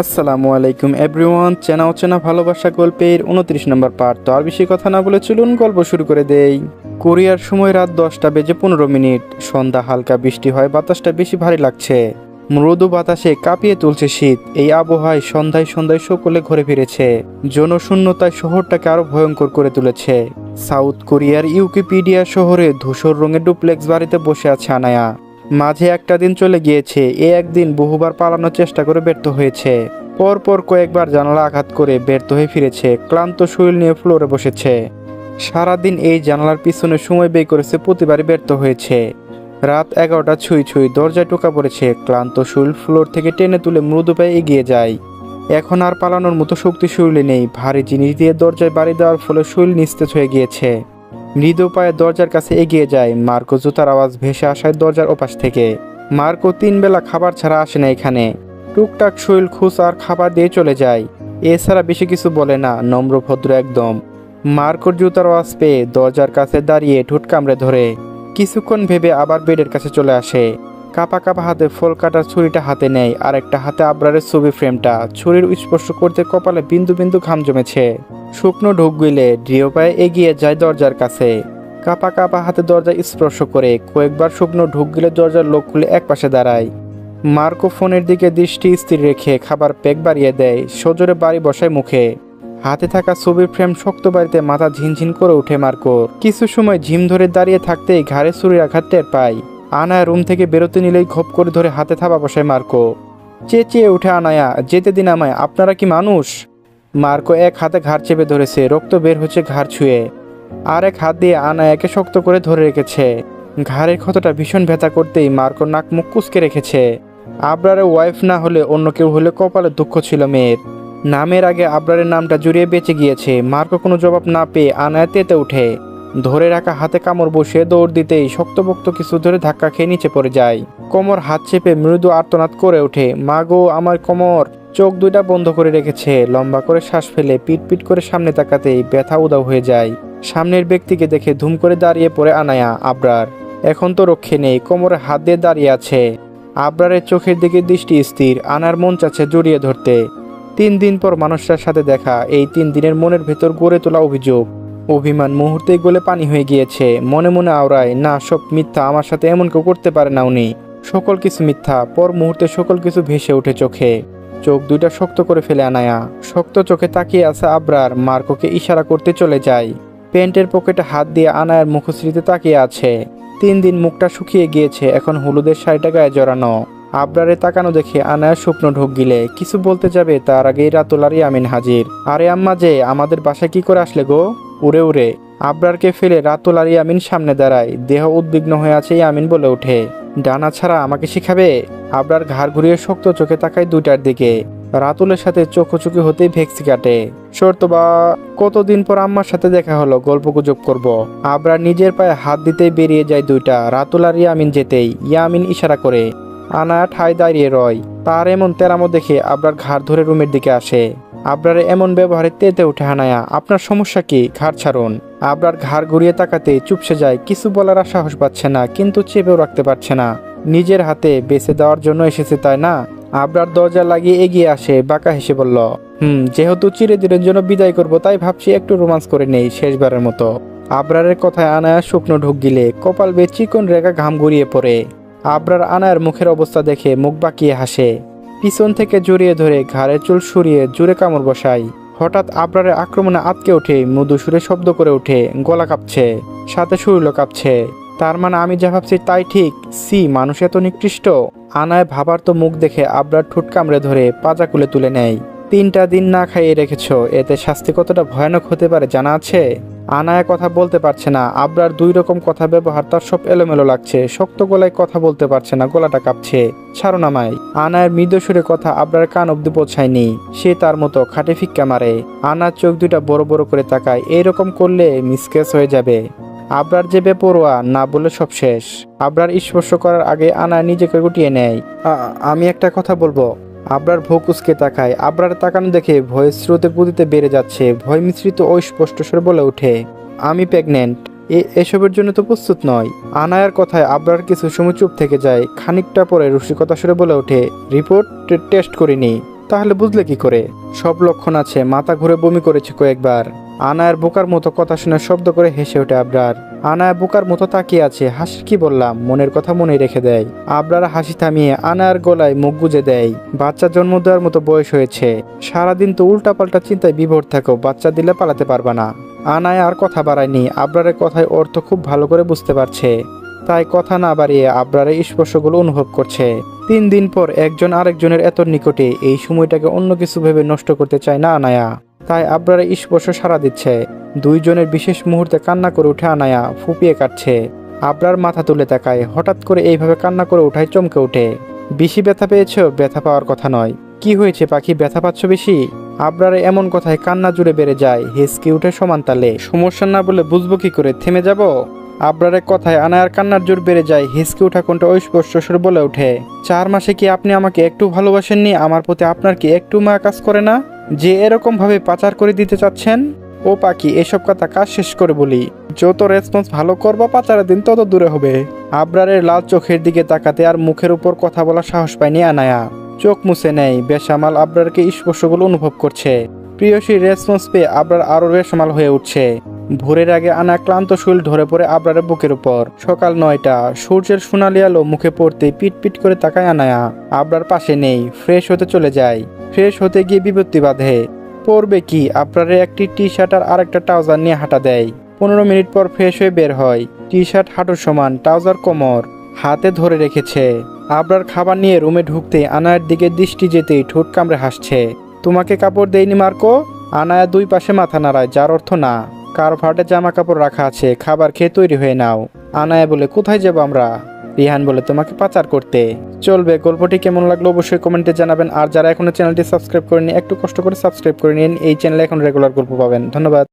আসসালামু আলাইকুম এভরিওয়ান, চেনা অচেনা ভালোবাসা গল্পের উনত্রিশ নম্বর পার্ট। তো আর বেশি কথা না বলে চলুন গল্প শুরু করে দেই। কোরিয়ার সময় রাত দশটা বেজে পনেরো মিনিট। সন্ধ্যা হালকা বৃষ্টি হয়, বাতাসটা বেশি ভারী লাগছে। মৃদু বাতাসে কাঁপিয়ে তুলছে শীত। এই আবহাওয়ায় সন্ধ্যায় সন্ধ্যায় সকলে ঘরে ফিরেছে। জনশূন্যতায় শহরটাকে আরও ভয়ঙ্কর করে তুলেছে। সাউথ কোরিয়ার ইউকিপিডিয়া শহরে ধূসর রঙের ডুপ্লেক্স বাড়িতে বসে আছে আনায়া। মাঝে একটা দিন চলে গিয়েছে, এ একদিন বহুবার পালানোর চেষ্টা করে ব্যর্থ হয়েছে। পরপর কয়েকবার জানালা আঘাত করে ব্যর্থ হয়ে ফিরেছে, ক্লান্ত শরীর নিয়ে ফ্লোরে বসেছে। সারাদিন এই জানালার পিছনে সময় ব্যয় করেছে, প্রতিবারই ব্যর্থ হয়েছে। রাত এগারোটা ছুঁই ছুঁই দরজায় টোকা পড়েছে, ক্লান্ত শরীর ফ্লোর থেকে টেনে তুলে মৃদু পায়ে এগিয়ে যায়। এখন আর পালানোর মতো শক্তি শরীরে নেই, ভারী জিনিস দিয়ে দরজায় বাড়ি দেওয়ার ফলে শরীর নিস্তেজ হয়ে গিয়েছে। মৃদু পায়ে দরজার কাছে এগিয়ে যায়। মার্কো জুতার আওয়াজ ভেসে আসায় দরজার ওপাশ থেকে। মার্কো তিন বেলা খাবার ছাড়া আসে না এখানে। টুকটাক শৈল খুশ আর খাবার দিয়ে চলে যায়। এছাড়া বেশি কিছু বলে না, নম্র ভদ্র একদম। মার্কোর জুতার আওয়াজ পেয়ে দরজার কাছে দাঁড়িয়ে ঠোঁট কামড়ে ধরে। কিছুক্ষণ ভেবে আবার বেডের কাছে চলে আসে। কাপা কাপা হাতে ফল কাটার ছুরিটা হাতে নেয়, আর একটা হাতে আবরারের ছবি ফ্রেমটা। ছুরির স্পর্শ করতে কপালে বিন্দু বিন্দু ঘাম জমেছে। শুকনো ঢোক গইলে দৃঢ় পায়ে এগিয়ে যায় দরজার কাছে। কাপা কাপা হাতে দরজা স্পর্শ করে কয়েকবার শুকনো ঢোক গিলে দরজার লোক খুলে এক পাশে দাঁড়ায়। মার্কো ফোনের দিকে দৃষ্টি স্থির রেখে খাবার প্যাক বাড়িয়ে দেয়, সজোরে বাড়ি বসায় মুখে। হাতে থাকা ছবির ফ্রেম শক্ত বাড়িতে মাথা ঝিনঝিন করে উঠে মার্কোর কিছু সময় ঝিম ধরে দাঁড়িয়ে থাকতেই ঘাড়ে ছুরির আঘাত টের পায়। আনায়া রুম থেকে বেরোতে নিলেই খপ করে ধরে হাতে থাবা বসায় মার্কো। চেঁচিয়ে উঠে আনায়া, যেতে দিন আমায়, আপনারা কি মানুষ? মার্কো এক হাতে ঘাড় চেপে ধরেছে, রক্ত বের হচ্ছে ঘাড় ছুঁয়ে। আর এক হাত দিয়ে আনায়াকে শক্ত করে ধরে রেখেছে। ঘাড়ের ক্ষতটা ভীষণ ব্যথা করতেই মার্কো নাক মুখ কুচকে রেখেছে। আবরারের ওয়াইফ না হলে অন্য কেউ হলে কপালে দুঃখ ছিল মেয়ের। নামের আগে আবরারের নামটা জুড়িয়ে বেঁচে গিয়েছে। মার্কো কোনো জবাব না পেয়ে আনায়া তেতে উঠে। ধরে রাখা হাতে কামড় বসিয়ে দৌড় দিতেই শক্তপোক্ত কিছু ধরে ধাক্কা খেয়ে নিচে পড়ে যায়। কোমর হাত চেপে মৃদু আর্তনাদ করে ওঠে। মা গো, আমার কোমর! চোখ দুইটা বন্ধ করে রেখেছে। লম্বা করে শ্বাস ফেলে পিট পিট করে সামনে তাকাতেই ব্যথা উদাও হয়ে যায়। সামনের ব্যক্তিকে দেখে ধুম করে দাঁড়িয়ে পড়ে আনায়া, আবরার। এখন তো রক্ষে নেই, কোমরে হাত দিয়ে দাঁড়িয়ে আছে। আবরারের চোখের দিকে দৃষ্টি স্থির, আনার মন চাচ্ছে জড়িয়ে ধরতে। তিন দিন পর মানুষটার সাথে দেখা, এই তিন দিনের মনের ভেতর গড়ে তোলা অভিযোগ। অভিমান মুহূর্তেই গলে পানি হয়ে গিয়েছে। মনে মনে আওড়ায়, না, সব মিথ্যা, আমার সাথে এমন কেউ করতে পারে না উনি। সকল কিছু মিথ্যা। পর মুহূর্তে সকল কিছু ভেসে ওঠে চোখে। চোখ দুইটা শক্ত করে ফেলে আনায়া। শক্ত চোখে তাকিয়ে আছে আবরার। মার্কোকে ইশারা করতে চলে যায়। প্যান্টের পকেটে হাত দিয়ে আনায়ার মুখশ্রীতে তাকিয়ে আছে। তিন দিন মুখটা শুকিয়ে গিয়েছে, এখন হলুদের শাড়িটা গায়ে জড়ানো। আবরারে তাকানো দেখে আনায়া স্বপ্ন ঢোক গিলে। কিছু বলতে যাবে, তার আগেই রাতুলারি আমিন হাজির। আরে আম্মা যে, আমাদের বাসায় কি করে আসলে গো? উড়ে উড়ে। আবরারকে ফেলে রাতুল আর ইয়ামিন সামনে দাঁড়ায়। দেহ উদ্বিগ্ন হয়ে আছে ইয়ামিন বলে ওঠে। ডানা ছাড়া আমাকে শিখাবে? আবরার ঘাড় ঘুরিয়ে শক্ত চোখে তাকায় দুইটার দিকে। রাতুলের সাথে চোখোচুকি হতেই ভেক্সি কাটে। শর্ত বা, কতদিন পর আম্মার সাথে দেখা হলো? গল্প গুজব করব। আবরার নিজের পায়ে হাত দিতেই বেরিয়ে যায় দুইটা। রাতুল আর ইয়ামিন যেতেই। ইয়ামিন ইশারা করে আনায়া ঠায় দাঁড়িয়ে রয়। তার এমন তেরামো দেখে আবরার ঘাড় ধরে রুমের দিকে আসে। আবরারে এমন ব্যবহারে তেতে উঠে হানায়া, আপনার সমস্যা কি? ঘাড় ছাড়ুন। আবরার ঘাড় ঘুরিয়ে তাকাতে চুপসে যায়, কিছু বলার আর সাহস পাচ্ছে না, কিন্তু চেপেও রাখতে পারছে না। নিজের হাতে বেঁচে দেওয়ার জন্য এসেছে তাই না? আবরার দরজা লাগিয়ে এগিয়ে আসে, বাঁকা হেসে বলল, হুম, যেহেতু চিরদিনের জন্য বিদায় করব, তাই ভাবছি একটু রোমান্স করে নেই শেষবারের মতো। আবরারের কথায় আনায়া শুকনো ঢুক গিলে, কপাল বে চিকন রেখা ঘাম গড়িয়ে পড়ে। আবরার আনায়ার মুখের অবস্থা দেখে মুখ বাঁকিয়ে হাসে পিছন থেকে জড়িয়ে ধরে ঘাড়ের চুল সরিয়ে জুড়ে কামড় বসাই হঠাৎ আবরারের আক্রমণে আটকে ওঠে মৃদু সুরে শব্দ করে ওঠে গলা কাঁপছে, সাথে শরীরও কাঁপছে। তার মানে আমি যা ভাবছি তাই ঠিক? সি, মানুষ এত নিকৃষ্ট? আনায় ভাবার তো মুখ দেখে আবরার ঠোঁট কামড়ে ধরে পাজা কুলে তুলে নেয়। তিনটা দিন না খাইয়ে রেখেছ, এতে শাস্তি কতটা ভয়ানক হতে পারে জানা আছে? আনায়া কথা বলতে পারছে না। আবরার দুই রকম কথা ব্যবহার, তার সব এলোমেলো লাগছে। শক্ত গলায় কথা বলতে পারছে না, গলাটা কাঁপছে। ছাড়ো না মাই আনায়ের মৃদু সুরে কথা আবরার কান অব্দি পৌঁছায়নি। সে তার মতো খাটে ফিক্কা মারে। আনার চোখ দুটা বড় বড় করে তাকায়। এইরকম করলে মিসকেস হয়ে যাবে। আবরার যে বেপরোয়া, না বলে সব শেষ। আবরার স্পর্শ করার আগে আনা নিজেকে গুটিয়ে নেয়। আমি একটা কথা বলব। আবরার ফোকুসকে তাকায়। আবরার তাকানো দেখে ভয়ের স্রোতে গতিতে বেড়ে যাচ্ছে। ভয় মিশ্রিত অস্পষ্ট স্বরে বলে ওঠে, আমি প্রেগনেন্ট এ, এসবের জন্য তো প্রস্তুত নয়। আনায়ার কথায় আবরার কিছু সময় চুপ থেকে যায়। খানিকটা পরে রসিকতা সরে বলে ওঠে, রিপোর্ট টেস্ট করিনি। তাহলে বুঝলে কি করে? সব লক্ষণ আছে, মাথা ঘুরে বমি করেছে কয়েকবার। আনায়ার বোকার মতো কথা শুনে শব্দ করে হেসে ওঠে আবরার। আনায়া বোকার মতো তাকিয়ে আছে, হাসি কি বললাম? মনের কথা মনে রেখে দেয়। আবরার হাসি থামিয়ে আনায়ার গলায় মুখ গুজে দেয়। বাচ্চা জন্ম দেওয়ার মতো বয়স হয়েছে। সারাদিন তো উল্টাপাল্টা চিন্তায় বিভোর থাকো বাচ্চা দিলে পালাতে পারবা না। আনায় আর কথা বাড়ায়নি। আবরারের কথায় অর্থ খুব ভালো করে বুঝতে পারছে। তাই কথা না বাড়িয়ে আবরারের স্পর্শগুলো অনুভব করছে। তিন দিন পর একজন আরেকজনের এত নিকটে এই সময়টাকে অন্য কিছু ভেবে নষ্ট করতে চায় না আনায়া। তাই আবরারের স্পর্শ সারা দিচ্ছে। দুইজনের বিশেষ মুহূর্তে কান্না করে উঠে আনায়া ফুপিয়ে কাটছে। আবরার মাথা তুলে তাকায়, হঠাৎ করে এইভাবে কান্না করে উঠায় চমকে ওঠে। বেশি ব্যথা পেয়েছ? ব্যথা পাওয়ার কথা নয়। কি হয়েছে, পাখি? ব্যথা পাচ্ছ বেশি? আবরারে এমন কথায় কান্না জুড়ে বেড়ে যায়, হেসকে উঠে সমান তালে। সমস্যা না বলে বুঝব কি করে? থেমে যাব? আবরারের কথায় আনায়ার কান্নার জোর বেড়ে যায়, হিসকে উঠা কোনটা অস্পষ্ট সুরে বলে ওঠে, চার মাসে কি আপনি আমাকে একটু ভালোবাসেননি? আমার প্রতি আপনার কি একটু মায়া কাজ করে না? যে এরকম ভাবে পাচার করে দিতে চাচ্ছেন? ও পাখি, এসব কথা কাজ শেষ করে বলি? যত রেসপন্স ভালো করবা, পাচারের দিন তত দূরে হবে। আবরারের লাল চোখের দিকে তাকাতে আর মুখের উপর কথা বলার সাহস পায়নি আনায়া। চোখ মুছে নেয়, বেসামাল আবরারকে স্পর্শগুলো অনুভব করছে। প্রিয়সী রেসপন্স পেয়ে আবরার আরও বেসামাল হয়ে উঠছে। ভোরের আগে আনা ক্লান্ত শরীর ধরে পড়ে আবরারের বুকের উপর। সকাল নয়টা, সূর্যের সোনালি আলো মুখে পড়তে পিট পিট করে তাকায় আনায়া। আবরার পাশে নেই, ফ্রেশ হতে চলে যায়। ফ্রেশ হতে গিয়ে বিপত্তি বাঁধে। পরবে কি? আবরারে একটি টি শার্ট আর আরেকটা ট্রাউজার নিয়ে হাঁটা দেয়। পনেরো মিনিট পর ফ্রেশ হয়ে বের হয়। টি শার্ট হাঁটুর সমান, ট্রাউজার কোমর। হাতে ধরে রেখেছে। আবরার খাবার নিয়ে রুমে ঢুকতে আনায়ের দিকে দৃষ্টি যেতেই ঠোঁট কামড়ে হাসছে। তোমাকে কাপড় দেয়নি মার্কো। আনায়া দুই পাশে মাথা নাড়ায়, যার অর্থ না। কার ফাটে জামা কাপড় রাখা আছে, খাবার খেয়ে তৈরি হয়ে নাও। আনায়া বলে, কোথায় যাব আমরা? রিহান বলে, তোমাকে পাচার করতে। চলবে, গল্পটি কেমন লাগল অবশ্যই কমেন্টে জানাবেন। আর যারা এখনও চ্যানেলটি সাবস্ক্রাইব করেনি একটু কষ্ট করে সাবস্ক্রাইব করে নিন। এই চ্যানেলে এখন রেগুলার গল্প পাবেন। ধন্যবাদ।